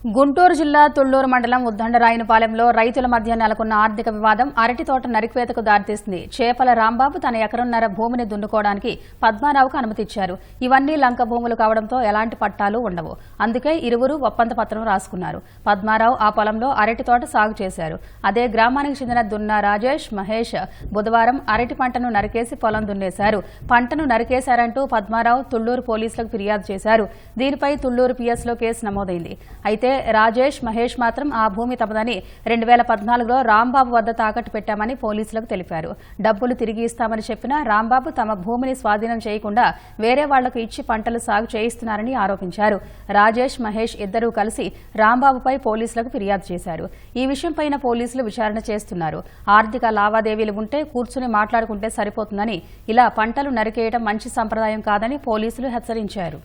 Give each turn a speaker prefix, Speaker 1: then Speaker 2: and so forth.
Speaker 1: గుంటూరు జిల్లా తుళ్ళూరు మండలం ఉద్దండరాయనపాలెంలో రైతుల మధ్య నెలకొన్న ఆర్థిక వివాదం అరటి తోట నరికివేతకు దారితీసింది. చేపల రాంబాబు తన ఎకరన్నర భూమిని దున్నుకోవడానికి పద్మారావుకు అనుమతిచ్చారు ఇవన్నీ లంక భూములు కావడంతో ఎలాంటి పట్టాలు ఉండవు. అందుకే ఇరువురు ఒప్పంద పత్రం రాసుకున్నారు. పద్మారావు ఆ పొలంలో అరటి తోట సాగు చేశారు. అదే గ్రామానికి చెందిన దున్న రాజేష్ మహేష్ బుధవారం అరటి పంటను నరికేసి పొలం దున్నేశారు. పంటను నరికేశారంటూ పద్మారావు తుళ్ళూరు పోలీసులకు ఫిర్యాదు చేశారు. దీనిపై తుళ్ళూరు పీఎస్లో కేసు నమోదైంది. అయితే రాజేష్ మహేష్ మాత్రం ఆ భూమి తమదని. రెండు వేల పద్నాలుగులో రాంబాబు వద్ద తాకట్టు పెట్టామని పోలీసులకు తెలిపారు. డబ్బులు తిరిగి ఇస్తామని చెప్పినా రాంబాబు తమ భూమిని స్వాధీనం చేయకుండా వేరే వాళ్ళకు ఇచ్చి పంటలు సాగు చేయిస్తున్నారని ఆరోపించారు. రాజేష్ మహేష్ ఇద్దరూ కలిసి రాంబాబుపై పోలీసులకు ఫిర్యాదు చేశారు. ఈ విషయంపైన పోలీసులు విచారణ చేస్తున్నారు. ఆర్థిక లావాదేవీలు ఉంటే కూర్చుని మాట్లాడుకుంటే సరిపోతుందని ఇలా పంటలు నరికేయడం మంచి సంప్రదాయం కాదని పోలీసులు హెచ్చరించారు.